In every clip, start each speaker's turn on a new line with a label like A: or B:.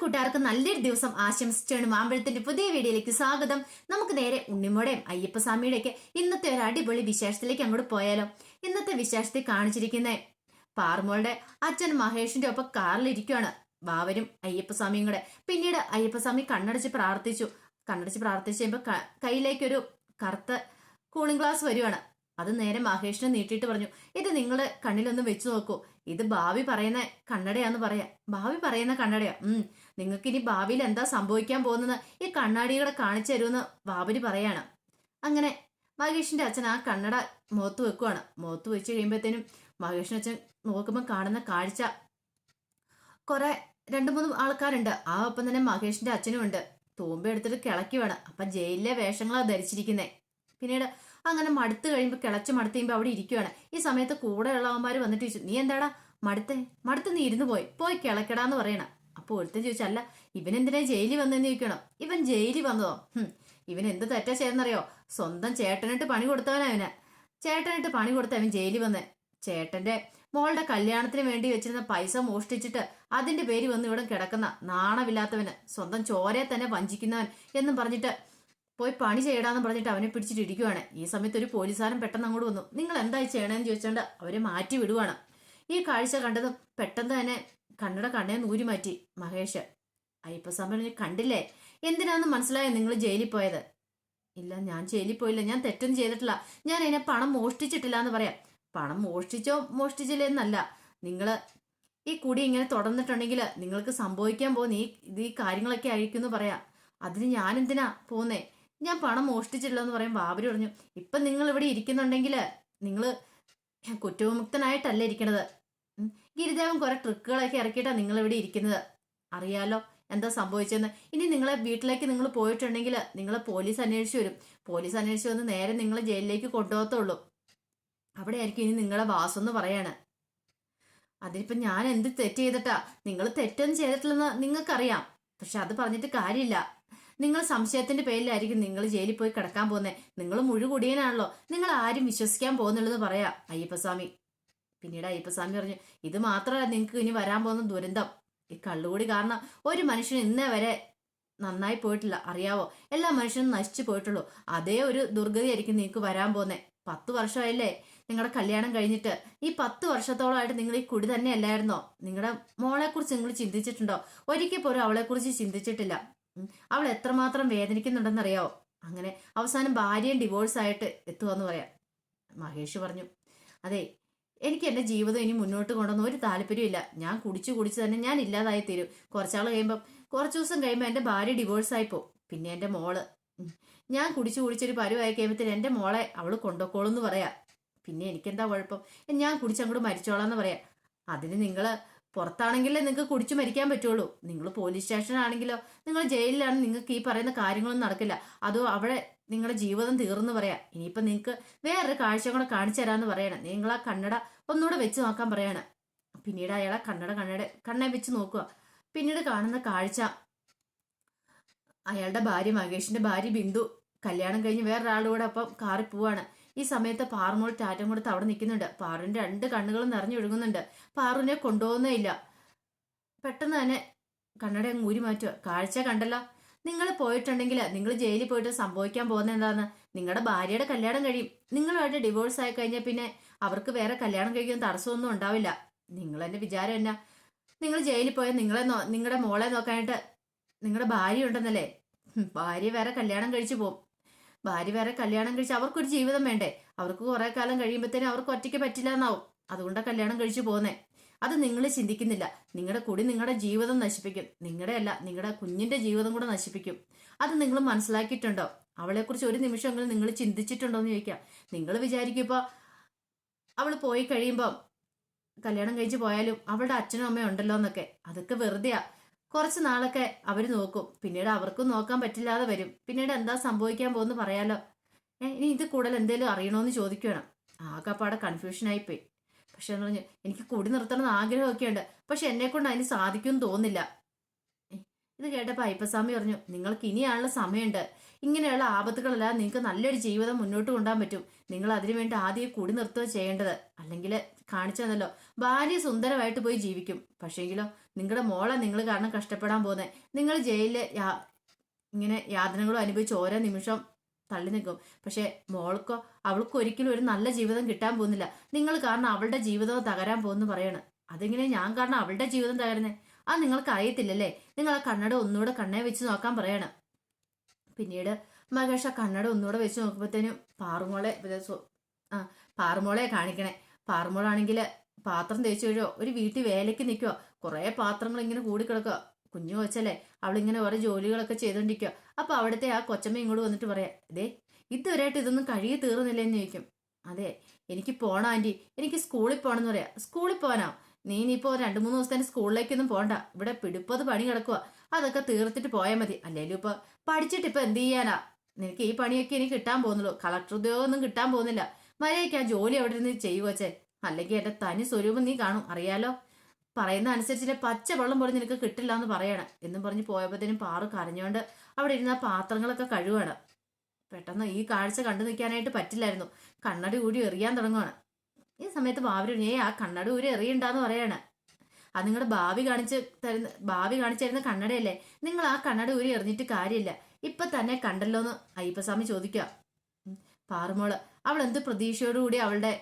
A: കൂട്ടുകാർക്ക് നല്ലൊരു ദിവസം ആശംസിച്ചാണ് മാമ്പഴത്തിന്റെ പുതിയ വീഡിയോയിലേക്ക് സ്വാഗതം. നമുക്ക് നേരെ ഉണ്ണിമോടെയും അയ്യപ്പസ്വാമിയുടെ ഒക്കെ ഇന്നത്തെ ഒരു അടിപൊളി വിശേഷത്തിലേക്ക് അങ്ങോട്ട് പോയാലോ. ഇന്നത്തെ വിശേഷത്തെ കാണിച്ചിരിക്കുന്നത് പാർമോളുടെ അച്ഛൻ മഹേഷിന്റെ ഒപ്പം കാറിലിരിക്കുവാണ്. ബാവരും അയ്യപ്പസ്വാമിയും കൂടെ. പിന്നീട് അയ്യപ്പസ്വാമി കണ്ണടച്ച് പ്രാർത്ഥിച്ചു. കണ്ണടച്ച് പ്രാർത്ഥിച്ച് കഴിയുമ്പോൾ കയ്യിലേക്കൊരു കറുത്ത കൂളിംഗ് ഗ്ലാസ് വരുവാണ്. അത് നേരെ മഹേഷിനെ നീട്ടിയിട്ട് പറഞ്ഞു ഇത് നിങ്ങളുടെ കണ്ണിലൊന്ന് വെച്ചു നോക്കൂ. ഇത് ഭാവി പറയുന്ന കണ്ണടയാന്ന് പറയാ. ഭാവി പറയുന്ന കണ്ണടയാ. ഉം. നിങ്ങൾക്ക് ഇനി ഭാവിയിൽ എന്താ സംഭവിക്കാൻ പോകുന്നത്? ഈ കണ്ണാടികളെ കാണിച്ചു തരുമെന്ന് ബാബരി പറയാണ്. അങ്ങനെ മഹേഷിന്റെ അച്ഛൻ ആ കണ്ണട മുഖത്ത് വെക്കുവാണ്. മുഖത്ത് വെച്ച് കഴിയുമ്പോഴത്തേനും മഹേഷിന്റെ അച്ഛൻ നോക്കുമ്പോൾ കാണുന്ന കാഴ്ച. കുറെ രണ്ടു മൂന്ന് ആൾക്കാരുണ്ട്. ആ ഒപ്പം തന്നെ മഹേഷിന്റെ അച്ഛനും ഉണ്ട് തൂമ്പ എടുത്തിട്ട് കിളക്കുവാണ് അപ്പൊ ജയിലിലെ വേഷങ്ങളാണ് ധരിച്ചിരിക്കുന്നേ. പിന്നീട് അങ്ങനെ മടുത്ത് കഴിയുമ്പോൾ കിളച്ച് മടുത്ത് കഴിയുമ്പോൾ അവിടെ ഇരിക്കുകയാണ് ഈ സമയത്ത് കൂടെ ഉള്ളവന്മാർ വന്നിട്ട് ചോദിച്ചു നീ എന്താടാ? മടുത്തേ? മടുത്ത് നീ ഇരുന്ന് പോയി. പോയി കിളക്കടാന്ന് പറയണം. അപ്പോൾ ഒരുത്തൻ ചോദിച്ചല്ല ഇവൻ എന്തിനാ ജയിലിൽ വന്നെന്ന് ചോദിക്കണം? ഇവൻ ജയിലിൽ വന്നതോ. ഇവൻ എന്ത് തെറ്റാ ചെയ്തെന്നറിയോ? സ്വന്തം ചേട്ടനിട്ട് പണി കൊടുത്തവനാ അവന് ചേട്ടനിട്ട് പണി കൊടുത്ത അവൻ ജയിലിൽ വന്ന്. ചേട്ടന്റെ മോളുടെ കല്യാണത്തിന് വേണ്ടി വെച്ചിരുന്ന പൈസ മോഷ്ടിച്ചിട്ട് അതിന്റെ പേര് വന്ന് ഇവിടെ കിടക്കുന്ന നാണമില്ലാത്തവന് സ്വന്തം ചോരയെ തന്നെ വഞ്ചിക്കുന്നവൻ എന്നും പറഞ്ഞിട്ട് പോയി പണി ചെയ്യടാന്ന് പറഞ്ഞിട്ട് അവനെ പിടിച്ചിട്ട് ഇരിക്കുവാണ് ഈ സമയത്ത് ഒരു പോലീസുകാരൻ പെട്ടെന്ന് അങ്ങോട്ട് വന്നു. നിങ്ങൾ എന്തായി ചെയ്യണേന്ന് ചോദിച്ചോണ്ട് അവരെ മാറ്റി വിടുവാണ്. ഈ കാഴ്ച കണ്ടതും പെട്ടെന്ന് തന്നെ കണ്ണട കണ്ണേ നൂരി മാറ്റി. മഹേഷ് അയ്യപ്പസ്വാമി കണ്ടില്ലേ? എന്തിനാന്ന് മനസ്സിലായോ നിങ്ങൾ ജയിലിൽ പോയത്? ഇല്ല ഞാൻ ജയിലിൽ പോയില്ല. ഞാൻ തെറ്റൊന്നും ചെയ്തിട്ടില്ല. ഞാൻ അതിനെ പണം മോഷ്ടിച്ചിട്ടില്ല എന്ന് പറയാം. പണം മോഷ്ടിച്ചോ? മോഷ്ടിച്ചില്ലേ എന്നല്ല. നിങ്ങൾ ഈ കുടി ഇങ്ങനെ തുടർന്നിട്ടുണ്ടെങ്കിൽ നിങ്ങൾക്ക് സംഭവിക്കാൻ പോകുന്ന ഈ ഈ കാര്യങ്ങളൊക്കെ ആയിരിക്കും എന്ന് പറയാം. അതിന് ഞാൻ എന്തിനാ പോന്നേ ഞാൻ പണം മോഷ്ടിച്ചില്ല എന്ന് പറയും. ബാബരി പറഞ്ഞു ഇപ്പം നിങ്ങൾ ഇവിടെ ഇരിക്കുന്നുണ്ടെങ്കിൽ നിങ്ങൾ കുറ്റവിമുക്തനായിട്ടല്ല ഇരിക്കണത്. ഗിരിദേവൻ കുറെ ട്രിക്കുകളൊക്കെ ഇറക്കിയിട്ടാണ് നിങ്ങൾ ഇവിടെ ഇരിക്കുന്നത്. അറിയാലോ എന്താ സംഭവിച്ചതെന്ന്. ഇനി നിങ്ങളെ വീട്ടിലേക്ക് നിങ്ങൾ പോയിട്ടുണ്ടെങ്കിൽ നിങ്ങളെ പോലീസ് അന്വേഷിച്ചു വരും. പോലീസ് അന്വേഷിച്ച് വന്ന് നേരെ നിങ്ങളെ ജയിലിലേക്ക് കൊണ്ടുപോകത്തുള്ളൂ. അവിടെ ആയിരിക്കും ഇനി നിങ്ങളെ വാസം എന്ന് പറയാണ്. അതിപ്പോ ഞാൻ എന്ത് തെറ്റ് ചെയ്തിട്ടാ? നിങ്ങൾ തെറ്റൊന്നും ചെയ്തിട്ടില്ലെന്ന് നിങ്ങൾക്കറിയാം. പക്ഷെ അത് പറഞ്ഞിട്ട് കാര്യമില്ല. നിങ്ങൾ സംശയത്തിന്റെ പേരിലായിരിക്കും നിങ്ങൾ ജയിലിൽ പോയി കിടക്കാൻ പോകുന്നത് നിങ്ങൾ മുഴുകുടിയനാണല്ലോ. നിങ്ങൾ ആരും വിശ്വസിക്കാൻ പോകുന്നുള്ളത് പറയാ അയ്യപ്പസ്വാമി. പിന്നീട് അയ്യപ്പസ്വാമി പറഞ്ഞു ഇത് മാത്രമല്ല നിങ്ങൾക്ക് ഇനി വരാൻ പോകുന്ന ദുരന്തം. ഈ കള്ളുകൂടി കാരണം ഒരു മനുഷ്യൻ ഇന്നേ വരെ നന്നായി പോയിട്ടില്ല. അറിയാവോ? എല്ലാ മനുഷ്യനും നശിച്ചു പോയിട്ടുള്ളൂ. അതേ ഒരു ദുർഗതിയായിരിക്കും നിങ്ങൾക്ക് വരാൻ പോകുന്നത് പത്ത് വർഷമായില്ലേ നിങ്ങളുടെ കല്യാണം കഴിഞ്ഞിട്ട്. ഈ പത്ത് വർഷത്തോളമായിട്ട് നിങ്ങൾ ഈ കുടി തന്നെ അല്ലായിരുന്നോ നിങ്ങളുടെ മോളെക്കുറിച്ച് നിങ്ങൾ ചിന്തിച്ചിട്ടുണ്ടോ? ഒരിക്കൽ പോലും അവളെക്കുറിച്ച് ചിന്തിച്ചിട്ടില്ല. അവൾ എത്രമാത്രം വേദനിക്കുന്നുണ്ടെന്നറിയാവോ അങ്ങനെ അവസാനം ഭാര്യയും ഡിവോഴ്സ് ആയിട്ട് എത്തുമെന്ന് പറയാം. മഹേഷ് പറഞ്ഞു അതെ എനിക്ക് എന്റെ ജീവിതം ഇനി മുന്നോട്ട് കൊണ്ടുവന്ന ഒരു താല്പര്യമില്ല ഞാൻ കുടിച്ചു കുടിച്ച് തന്നെ ഞാൻ ഇല്ലാതായി തീരും. കുറച്ചാൾ കഴിയുമ്പം കുറച്ച് ദിവസം കഴിയുമ്പോൾ എന്റെ ഭാര്യ ഡിവോഴ്സ് ആയിപ്പോ പിന്നെ എന്റെ മോൾ. ഞാൻ കുടിച്ചു കുടിച്ചൊരു പരുവായി കഴിയുമ്പോഴത്തേന് എന്റെ മോളെ അവൾ കൊണ്ടുപോക്കോളൂ എന്ന് പറയാം. പിന്നെ എനിക്കെന്താ കുഴപ്പം? ഞാൻ കുടിച്ചങ്ങോട്ട് മരിച്ചോളാം എന്ന് പറയാം. അതിന് നിങ്ങൾ പുറത്താണെങ്കിലേ നിങ്ങൾക്ക് കുടിച്ചു മരിക്കാൻ പറ്റുള്ളൂ. നിങ്ങൾ പോലീസ് സ്റ്റേഷനാണെങ്കിലോ നിങ്ങൾ ജയിലിലാണ് നിങ്ങൾക്ക് ഈ പറയുന്ന കാര്യങ്ങളൊന്നും നടക്കില്ല. അതോ അവിടെ നിങ്ങളുടെ ജീവിതം തീർന്നു പറയാം. ഇനിയിപ്പം നിങ്ങൾക്ക് വേറൊരു കാഴ്ച കൂടെ കാണിച്ചു തരാമെന്ന് പറയണം. നിങ്ങൾ ആ കണ്ണട ഒന്നുകൂടെ വെച്ച് നോക്കാൻ പറയണം. പിന്നീട് അയാളെ കണ്ണട കണ്ണട കണ്ണെ വെച്ച് നോക്കുക. പിന്നീട് കാണുന്ന കാഴ്ച. അയാളുടെ ഭാര്യ മഹേഷിന്റെ ഭാര്യ ബിന്ദു. കല്യാണം കഴിഞ്ഞ് വേറൊരാളുകൂടെ കൂടെ അപ്പം കാറിൽ പോവാണ്. ഈ സമയത്ത് പാറുമോൾ ടാറ്റം കൊടുത്ത് അവിടെ നിൽക്കുന്നുണ്ട്. പാറുവിന്റെ രണ്ട് കണ്ണുകളും നിറഞ്ഞൊഴുകുന്നുണ്ട് പാറുവിനെ കൊണ്ടുപോകുന്നേ ഇല്ല. പെട്ടെന്ന് തന്നെ കണ്ണട അങ്ങ് ഊരി മാറ്റുക കാഴ്ച കണ്ടല്ലോ. നിങ്ങൾ പോയിട്ടുണ്ടെങ്കിൽ നിങ്ങൾ ജയിലിൽ പോയിട്ട് സംഭവിക്കാൻ പോകുന്ന എന്താന്ന്? നിങ്ങളുടെ ഭാര്യയുടെ കല്യാണം കഴിയും. നിങ്ങളുമായിട്ട് ഡിവോഴ്സ് ആയി കഴിഞ്ഞാൽ പിന്നെ അവർക്ക് വേറെ കല്യാണം കഴിക്കുന്ന തടസ്സമൊന്നും ഉണ്ടാവില്ല. നിങ്ങൾ എന്റെ വിചാരം എന്നാ? നിങ്ങൾ ജയിലിൽ പോയാൽ നിങ്ങളെ നിങ്ങളുടെ മോളെ നോക്കാനായിട്ട് നിങ്ങളുടെ ഭാര്യ ഉണ്ടെന്നല്ലേ? ഭാര്യ വേറെ കല്യാണം കഴിച്ചു പോകും. ഭാര്യ വേറെ കല്യാണം കഴിച്ച് അവർക്കൊരു ജീവിതം വേണ്ടേ? അവർക്ക് കുറെ കാലം കഴിയുമ്പോഴത്തേനും അവർക്ക് ഒറ്റയ്ക്ക് പറ്റില്ല എന്നാവും അതുകൊണ്ടാണ് കല്യാണം കഴിച്ചു പോകുന്നേ അത് നിങ്ങൾ ചിന്തിക്കുന്നില്ല. നിങ്ങളുടെ കുടി നിങ്ങളുടെ ജീവിതം നശിപ്പിക്കും. നിങ്ങളുടെ അല്ല നിങ്ങളുടെ കുഞ്ഞിന്റെ ജീവിതം കൂടെ നശിപ്പിക്കും. അത് നിങ്ങൾ മനസ്സിലാക്കിയിട്ടുണ്ടോ? അവളെക്കുറിച്ച് ഒരു നിമിഷമെങ്കിലും നിങ്ങൾ ചിന്തിച്ചിട്ടുണ്ടോ എന്ന് ചോദിക്കാം. നിങ്ങൾ വിചാരിക്കും അവൾ പോയി കഴിയുമ്പോൾ കല്യാണം കഴിച്ച് പോയാലും അവളുടെ അച്ഛനും അമ്മയും ഉണ്ടല്ലോ എന്നൊക്കെ. അതൊക്കെ വെറുതെയാ. കുറച്ച് നാളൊക്കെ അവർ നോക്കും. പിന്നീട് അവർക്കും നോക്കാൻ പറ്റില്ലാതെ വരും. പിന്നീട് എന്താ സംഭവിക്കാൻ പോകുന്നു പറയാലോ. ഏഹ് ഇനി ഇത് കൂടുതൽ എന്തെങ്കിലും അറിയണോന്ന് ചോദിക്കണം ആകെപ്പാടെ കൺഫ്യൂഷൻ ആയിപ്പോയി പക്ഷെ എന്ന് പറഞ്ഞു എനിക്ക് കൂടി നിർത്തണം എന്ന് ആഗ്രഹമൊക്കെ ഉണ്ട്. പക്ഷെ എന്നെ കൊണ്ട് അതിന് സാധിക്കുമെന്ന് തോന്നില്ല ഇത് കേട്ടപ്പോൾ അയ്യപ്പസ്വാമി പറഞ്ഞു നിങ്ങൾക്ക് ഇനിയാണുള്ള സമയമുണ്ട്. ഇങ്ങനെയുള്ള ആപത്തുകളെല്ലാം നിങ്ങൾക്ക് നല്ലൊരു ജീവിതം മുന്നോട്ട് കൊണ്ടുപോകാൻ പറ്റും. നിങ്ങൾ അതിനുവേണ്ടി ആദ്യം കൂടി നിർത്തുക ചെയ്യേണ്ടത്. അല്ലെങ്കിൽ കാണിച്ചു തന്നല്ലോ. ഭാര്യ സുന്ദരമായിട്ട് പോയി ജീവിക്കും. പക്ഷേങ്കിലോ നിങ്ങളുടെ മോളെ നിങ്ങൾ കാരണം കഷ്ടപ്പെടാൻ പോകുന്നത് നിങ്ങൾ ജയിലിൽ ഇങ്ങനെ യാതനകളും അനുഭവിച്ച് ഓരോ നിമിഷം തള്ളി നിൽക്കും പക്ഷെ മോൾക്കോ അവൾക്കോ ഒരിക്കലും ഒരു നല്ല ജീവിതം കിട്ടാൻ പോകുന്നില്ല. നിങ്ങൾ കാരണം അവളുടെ ജീവിതം തകരാൻ പോകുന്നു പറയണ്. അതിങ്ങനെ ഞാൻ കാരണം അവളുടെ ജീവിതം തകരുന്നേ? ആ നിങ്ങൾക്ക് അറിയത്തില്ലല്ലേ? നിങ്ങൾ ആ കണ്ണട ഒന്നുകൂടെ കണ്ണേ വെച്ച് നോക്കാൻ പറയണം. പിന്നീട് മകേഷ് ആ കണ്ണട ഒന്നുകൂടെ വെച്ച് നോക്കുമ്പോഴത്തേനും പാറുമോളെ ആ പാറുമോളെ കാണിക്കണേ. പാറുമോളാണെങ്കിൽ പാത്രം തേച്ച് കഴിയോ ഒരു വീട്ടിൽ വേലയ്ക്ക് നിൽക്കുക കുറേ പാത്രങ്ങൾ ഇങ്ങനെ കൂടിക്കിടക്കുക. കുഞ്ഞു കൊച്ചല്ലേ അവളിങ്ങനെ ഓരോ ജോലികളൊക്കെ ചെയ്തോണ്ടിരിക്കുക. അപ്പൊ അവിടുത്തെ ആ കൊച്ചമ്മ ഇങ്ങോട്ട് വന്നിട്ട് പറയാ ദേ ഇതുവരെയായിട്ട് ഇതൊന്നും കഴുകി തീർന്നില്ലെന്ന് ചോദിക്കും. അതെ എനിക്ക് പോണം ആന്റി എനിക്ക് സ്കൂളിൽ പോകണമെന്ന് പറയാ. സ്കൂളിൽ പോകാനോ നീ ഇനിയിപ്പോ രണ്ടു മൂന്ന് ദിവസത്തേന് സ്കൂളിലേക്കൊന്നും പോണ്ട. ഇവിടെ പിടിപ്പത് പണി കിടക്കുക അതൊക്കെ തീർത്തിട്ട് പോയാൽ മതി. അല്ലേലും ഇപ്പൊ പഠിച്ചിട്ട് ഇപ്പൊ എന്ത് ചെയ്യാനാ? നിനക്ക് ഈ പണിയൊക്കെ ഇനി കിട്ടാൻ പോകുന്നുള്ളൂ. കളക്ടർ ഉദ്യോഗം ഒന്നും കിട്ടാൻ പോകുന്നില്ല. മര്യാദയ്ക്ക് ആ ജോലി അവിടെ നിന്ന് ചെയ്യുവച്ചേ അല്ലെങ്കിൽ എന്റെ തനി സ്വരൂപം നീ കാണും. അറിയാലോ? പറയുന്ന അനുസരിച്ചില്ല പച്ച വെള്ളം പോലും നിനക്ക് കിട്ടില്ല എന്ന് പറയണം. എന്നും പറഞ്ഞ് പോയപ്പോഴത്തേനും പാറു കരഞ്ഞുകൊണ്ട് അവിടെ ഇരുന്ന പാത്രങ്ങളൊക്കെ കഴുകണം പെട്ടെന്ന് ഈ കാഴ്ച കണ്ടു നിൽക്കാനായിട്ട് പറ്റില്ലായിരുന്നു. കണ്ണടി കൂടി എറിയാൻ തുടങ്ങുകയാണ് ഈ സമയത്ത് ബാബരി ഏ ആ കണ്ണടി കൂടി എറിയണ്ടെന്ന് പറയാണ്. അത് നിങ്ങളുടെ ഭാവി കാണിച്ച് തരുന്ന ഭാവി കാണിച്ചു തരുന്ന കണ്ണടയല്ലേ? നിങ്ങൾ ആ കണ്ണട ഊരി എറിഞ്ഞിട്ട് കാര്യമില്ല. ഇപ്പൊ തന്നെ കണ്ടല്ലോ എന്ന് അയ്യപ്പസ്വാമി ചോദിക്കുക. പാറുമോൾ അവൾ എന്ത് പ്രതീക്ഷയോടുകൂടി അവളുടെ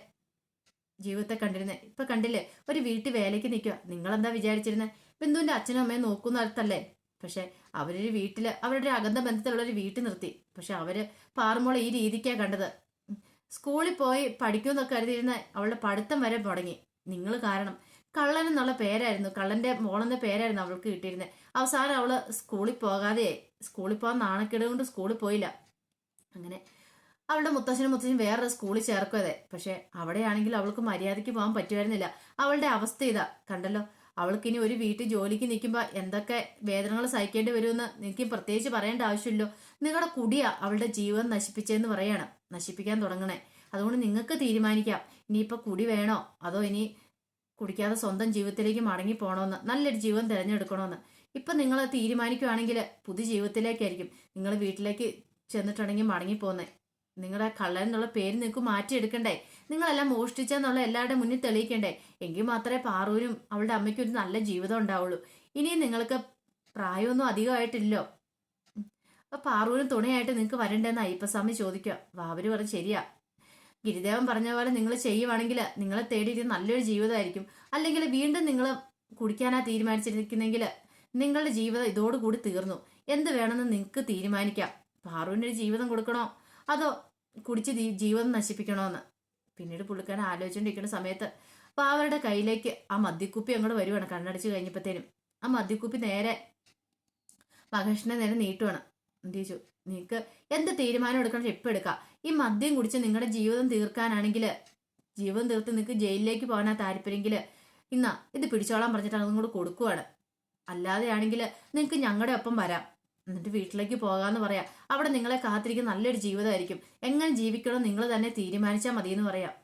A: ജീവിതത്തെ കണ്ടിരുന്നേ. ഇപ്പൊ കണ്ടില്ലേ? ഒരു വീട്ടിൽ വേലയ്ക്ക് നിൽക്കുക. നിങ്ങളെന്താ വിചാരിച്ചിരുന്നത് ബിന്ദുവിന്റെ അച്ഛനും അമ്മയും നോക്കുന്ന അടുത്തല്ലേ പക്ഷെ അവരൊരു വീട്ടിൽ അവരുടെ അകന്ത ബന്ധത്തിലുള്ള ഒരു വീട്ടിൽ നിർത്തി. പക്ഷെ അവർ പാറുമോളെ ഈ രീതിക്കാ കണ്ടത്. സ്കൂളിൽ പോയി പഠിക്കുമെന്നൊക്കെ കരുതിയിരുന്ന അവളുടെ പഠിത്തം വരെ മുടങ്ങി. നിങ്ങൾ കാരണം. കള്ളൻ എന്നുള്ള പേരായിരുന്നു. കള്ളന്റെ മോളെന്ന പേരായിരുന്നു അവൾക്ക് കിട്ടിയിരുന്നത് അവസാനം അവൾ സ്കൂളിൽ പോകാതെ സ്കൂളിൽ പോകാൻ നാണക്കേട് കൊണ്ട് സ്കൂളിൽ പോയില്ല. അങ്ങനെ അവളുടെ മുത്തശ്ശനും മുത്തശ്ശനും വേറൊരു സ്കൂളിൽ ചേർക്കുവതെ പക്ഷെ അവിടെയാണെങ്കിൽ അവൾക്ക് മര്യാദയ്ക്ക് പോകാൻ പറ്റുമായിരുന്നില്ല. അവളുടെ അവസ്ഥ ഇതാ. കണ്ടല്ലോ? അവൾക്ക് ഇനി ഒരു വീട്ടിൽ ജോലിക്ക് നിൽക്കുമ്പോൾ എന്തൊക്കെ വേദനകൾ സഹിക്കേണ്ടി വരുമെന്ന് എനിക്ക് പ്രത്യേകിച്ച് പറയേണ്ട ആവശ്യമില്ലോ നിങ്ങളുടെ കുടിയാ അവളുടെ ജീവൻ നശിപ്പിച്ചതെന്ന് പറയാണ്. നശിപ്പിക്കാൻ തുടങ്ങണേ. അതുകൊണ്ട് നിങ്ങൾക്ക് തീരുമാനിക്കാം. ഇനിയിപ്പോൾ കുടി വേണോ? അതോ ഇനി കുടിക്കാതെ സ്വന്തം ജീവിതത്തിലേക്ക് മടങ്ങി പോകണമെന്ന് നല്ലൊരു ജീവൻ തിരഞ്ഞെടുക്കണമെന്ന് ഇപ്പം നിങ്ങൾ തീരുമാനിക്കുകയാണെങ്കിൽ പുതു ജീവിതത്തിലേക്കായിരിക്കും. നിങ്ങൾ വീട്ടിലേക്ക് ചെന്നിട്ടുണ്ടെങ്കിൽ മടങ്ങി പോകുന്നത് നിങ്ങളുടെ കള്ളൻ എന്നുള്ള പേര് നിങ്ങൾക്ക് മാറ്റിയെടുക്കണ്ടേ? നിങ്ങളെല്ലാം മോഷ്ടിച്ചെന്നുള്ള എല്ലാവരുടെ മുന്നിൽ തെളിയിക്കണ്ടേ? എങ്കിൽ മാത്രമേ പാറൂരും അവളുടെ അമ്മയ്ക്കും ഒരു നല്ല ജീവിതം ഉണ്ടാവുള്ളൂ. ഇനിയും നിങ്ങൾക്ക് പ്രായമൊന്നും അധികമായിട്ടില്ലോ അപ്പൊ പാറൂരും തുണയായിട്ട് നിങ്ങൾക്ക് വരണ്ടെന്ന് അയ്യപ്പസ്വാമി ചോദിക്കുക. വാവര് പറഞ്ഞ് ശരിയാ. ഗിരിദേവൻ പറഞ്ഞ പോലെ നിങ്ങൾ ചെയ്യുവാണെങ്കിൽ നിങ്ങളെ തേടിയിട്ട് നല്ലൊരു ജീവിതമായിരിക്കും. അല്ലെങ്കിൽ വീണ്ടും നിങ്ങൾ കുടിക്കാനാ തീരുമാനിച്ചിരിക്കുന്നെങ്കിൽ നിങ്ങളുടെ ജീവിതം ഇതോടുകൂടി തീർന്നു. എന്ത് വേണമെന്ന് നിങ്ങൾക്ക് തീരുമാനിക്കാം. പാറുവിന്റെ ഒരു ജീവിതം കൊടുക്കണോ? അതോ കുടിച്ച് ജീവൻ നശിപ്പിക്കണോന്ന്. പിന്നീട് പുള്ളിക്കാരൻ ആലോചിച്ചുകൊണ്ടിരിക്കുന്ന സമയത്ത് പാവരുടെ കയ്യിലേക്ക് ആ മദ്യക്കുപ്പി അങ്ങോട്ട് വരുവാണ് കണ്ണടച്ച് കഴിഞ്ഞപ്പോഴത്തേനും ആ മദ്യക്കുപ്പി നേരെ മഹേഷിനെ നേരെ നീട്ടുവാണ്. ചോദിച്ചു? നിനക്ക് എന്ത് തീരുമാനം എടുക്കണം എപ്പോൾ എടുക്കാം. ഈ മദ്യം കുടിച്ച് നിങ്ങളുടെ ജീവിതം തീർക്കാനാണെങ്കിൽ ജീവിതം തീർത്ത് നിങ്ങൾക്ക് ജയിലിലേക്ക് പോകാനാ താല്പര്യമെങ്കിൽ ഇന്നാ ഇത് പിടിച്ചോളാൻ പറഞ്ഞിട്ട് അതും കൂടെ കൊടുക്കുവാണ്. അല്ലാതെയാണെങ്കിൽ നിങ്ങൾക്ക് ഞങ്ങളുടെ ഒപ്പം വരാം. എന്നിട്ട് വീട്ടിലേക്ക് പോകാമെന്ന് പറയാം. അവിടെ നിങ്ങളെ കാത്തിരിക്കുന്ന നല്ലൊരു ജീവിതമായിരിക്കും. എങ്ങനെ ജീവിക്കണം നിങ്ങൾ തന്നെ തീരുമാനിച്ചാൽ മതി എന്ന് പറയാം.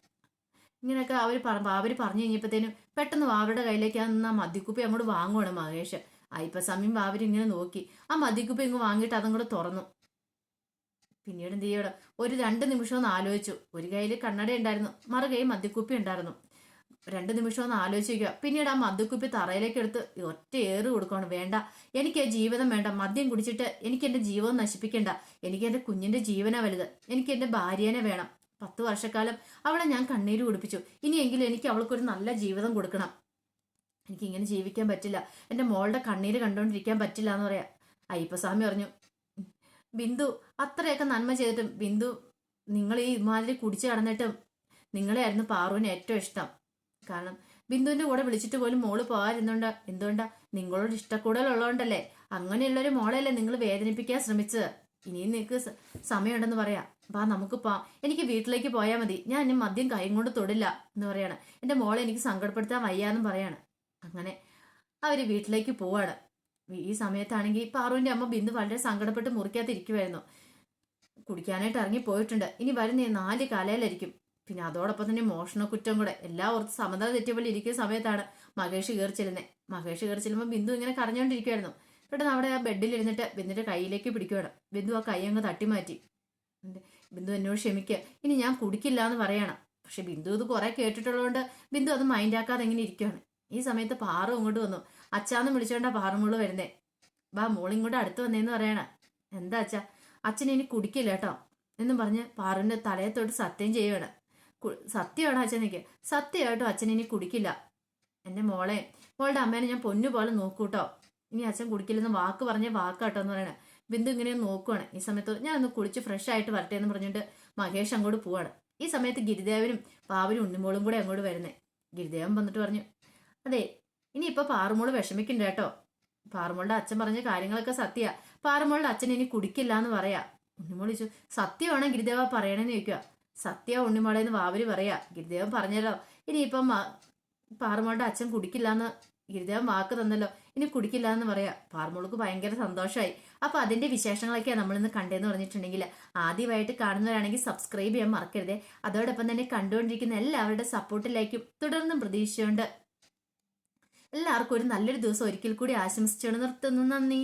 A: ഇങ്ങനെയൊക്കെ അവർ അവർ പറഞ്ഞു കഴിഞ്ഞപ്പോഴത്തേനും പെട്ടെന്ന് വാവരുടെ കയ്യിലേക്ക് ആ നിന്ന മദ്യക്കുപ്പി അങ്ങോട്ട് വാങ്ങുവാണ് മഹേഷ്. അയ്യപ്പസ്വാമിയും വാവരും ഇങ്ങനെ നോക്കി. ആ മദ്യക്കുപ്പി ഇങ്ങ് വാങ്ങിയിട്ട് അതും കൂടെ തുറന്നു. പിന്നീട് എന്ത് ചെയ്യണം? ഒരു രണ്ട് നിമിഷം ഒന്ന് ആലോചിച്ചു. ഒരു കയ്യിൽ കണ്ണട ഉണ്ടായിരുന്നു മറു കൈ മദ്യക്കുപ്പി ഉണ്ടായിരുന്നു. രണ്ട് നിമിഷം ഒന്ന് ആലോചിക്കുക. പിന്നീട് ആ മദ്യക്കുപ്പി തറയിലേക്ക് എടുത്ത് ഒറ്റ ഏറ് കൊടുക്കണം വേണ്ട എനിക്ക് ആ ജീവിതം വേണ്ട. മദ്യം കുടിച്ചിട്ട് എനിക്ക് എന്റെ ജീവൻ നശിപ്പിക്കേണ്ട. എനിക്ക് എന്റെ കുഞ്ഞിന്റെ ജീവന വലുത്. എനിക്ക് എന്റെ ഭാര്യേനെ വേണം. പത്ത് വർഷക്കാലം അവളെ ഞാൻ കണ്ണീര് കുടിപ്പിച്ചു. ഇനിയെങ്കിലും എനിക്ക് അവൾക്കൊരു നല്ല ജീവിതം കൊടുക്കണം. എനിക്ക് ഇങ്ങനെ ജീവിക്കാൻ പറ്റില്ല. എന്റെ മോളുടെ കണ്ണീര് കണ്ടുകൊണ്ടിരിക്കാൻ പറ്റില്ല എന്ന് പറയാ. അയ്യപ്പസ്വാമി പറഞ്ഞു ബിന്ദു അത്രയൊക്കെ നന്മ ചെയ്തിട്ടും ബിന്ദു നിങ്ങൾ ഈ ഇമാതിരി കുടിച്ചു കടന്നിട്ടും നിങ്ങളെയായിരുന്നു പാറുവിന് ഏറ്റവും ഇഷ്ടം. കാരണം ബിന്ദുവിന്റെ കൂടെ വിളിച്ചിട്ട് പോലും മോൾ പോകാതിരുന്നോണ്ട. എന്തുകൊണ്ടാ? നിങ്ങളോട് ഇഷ്ടക്കൂടുതലുള്ളതുകൊണ്ടല്ലേ അങ്ങനെയുള്ളൊരു മോളല്ലേ നിങ്ങൾ വേദനിപ്പിക്കാൻ ശ്രമിച്ചത്. ഇനിയും നിങ്ങൾക്ക് സമയമുണ്ടെന്ന് പറയാം. വാ നമുക്ക് പോ. എനിക്ക് വീട്ടിലേക്ക് പോയാൽ മതി. ഞാൻ ഇനി മദ്യം കൈ കൊണ്ട് തൊടില്ല എന്ന് പറയാണ്. എന്റെ മോളെ എനിക്ക് സങ്കടപ്പെടുത്താൻ വയ്യാന്നും പറയാണ്. അങ്ങനെ അവർ വീട്ടിലേക്ക് പോവാണ്. ഈ സമയത്താണെങ്കിൽ പാറുവിന്റെ അമ്മ ബിന്ദു വളരെ സങ്കടപ്പെട്ട് മുറിക്കാതിരിക്കുമായിരുന്നു കുടിക്കാനായിട്ട് ഇറങ്ങി പോയിട്ടുണ്ട്. ഇനി വരുന്ന നാല് കാലയിലായിരിക്കും. പിന്നെ അതോടൊപ്പം തന്നെ മോഷണ കുറ്റം കൂടെ. എല്ലാ ഓർത്ത് സമത തെറ്റിയ പോലെ ഇരിക്കുന്ന സമയത്താണ് മഹേഷ് കയറി ചെല്ലുന്നത് മഹേഷ് കയറി ചെല്ലുമ്പോൾ ബിന്ദു ഇങ്ങനെ കരഞ്ഞുകൊണ്ടിരിക്കുമായിരുന്നു പെട്ടെന്ന് അവിടെ ആ ബെഡിൽ ഇരുന്നിട്ട് ബിന്ദുവിന്റെ കയ്യിലേക്ക് പിടിക്കുകയാണ് ബിന്ദു ആ കൈ അങ്ങ് തട്ടി മാറ്റി ബിന്ദു എന്നോട് ക്ഷമിക്കുക ഇനി ഞാൻ കുടിക്കില്ല എന്ന് പറയണം. പക്ഷെ ബിന്ദു ഇത് കുറെ കേട്ടിട്ടുള്ളതുകൊണ്ട് ബിന്ദു അത് മൈൻഡ് ആക്കാതെ ഇങ്ങനെ ഇരിക്കുകയാണ് ഈ സമയത്ത് പാറു ഇങ്ങോട്ട് വന്നു. അച്ഛാന്ന് വിളിച്ചോണ്ടാ പാറുമോൾ വരുന്നേ. വാ മോളിങ്ങോട്ട് അടുത്ത് വന്നേന്ന് പറയണ. എന്താ അച്ഛാ? അച്ഛൻ ഇനി കുടിക്കില്ല കേട്ടോ. എന്നും പറഞ്ഞ് പാറുവിന്റെ തലയത്തോട്ട് സത്യം ചെയ്യുവാണ്. കു- സത്യമാണോ അച്ഛനൊക്കെ? സത്യമായിട്ടും അച്ഛൻ ഇനി കുടിക്കില്ല. എന്റെ മോളെ മോളുടെ അമ്മേനെ ഞാൻ പൊന്നു പോലെ നോക്കൂട്ടോ. ഇനി അച്ഛൻ കുടിക്കില്ലെന്ന് വാക്ക് പറഞ്ഞ വാക്കാട്ടോ എന്ന് പറയണേ. ബിന്ദു ഇങ്ങനെ നോക്കുവാണ്. ഈ സമയത്ത് ഞാൻ ഒന്ന് കുളിച്ച് ഫ്രഷ് ആയിട്ട് വരട്ടെ എന്ന് പറഞ്ഞിട്ട് മഹേഷ് അങ്ങോട്ട് പോവാണ്. ഈ സമയത്ത് ഗിരിദേവനും പാവനും ഉണ്ണിമോളും കൂടെ അങ്ങോട്ട് വരുന്നേ. ഗിരിദേവൻ വന്നിട്ട് പറഞ്ഞു അതെ ഇനി ഇപ്പൊ പാറുമോൾ വിഷമിക്കണ്ട കേട്ടോ. പാറുമോളുടെ അച്ഛൻ പറഞ്ഞ കാര്യങ്ങളൊക്കെ സത്യ. പാറുമോളുടെ അച്ഛൻ ഇനി കുടിക്കില്ല എന്ന് പറയാ. ഉണ്ണിമോൾ ചോദിച്ചു സത്യമാണോ ഗിരിദേവ പറയണേന്ന് ചോദിക്കുക സത്യ ഉണ്ണിമോളെ എന്ന് വാവര് പറയാ ഗിരിദേവൻ പറഞ്ഞല്ലോ ഇനിയിപ്പം പാറമോളുടെ അച്ഛൻ കുടിക്കില്ല എന്ന് ഗിരിദേവൻ വാക്ക് തന്നല്ലോ ഇനി കുടിക്കില്ല എന്ന് പറയാ. പാറമോൾക്ക് ഭയങ്കര സന്തോഷമായി അപ്പൊ അതിന്റെ വിശേഷങ്ങളൊക്കെയാണ് നമ്മളിന്ന് കണ്ടേന്ന് പറഞ്ഞിട്ടുണ്ടെങ്കിൽ ആദ്യമായിട്ട് കാണുന്നവരാണെങ്കിൽ സബ്സ്ക്രൈബ് ചെയ്യാൻ മറക്കരുതേ. അതോടൊപ്പം തന്നെ കണ്ടുകൊണ്ടിരിക്കുന്ന എല്ലാവരുടെ സപ്പോർട്ടിലേക്കും തുടർന്നും പ്രതീക്ഷയുണ്ട്. എല്ലാവർക്കും ഒരു നല്ലൊരു ദിവസം ഒരിക്കൽ കൂടി ആശംസിച്ചുകൊണ്ട് നിർത്തുന്നു. നന്ദി.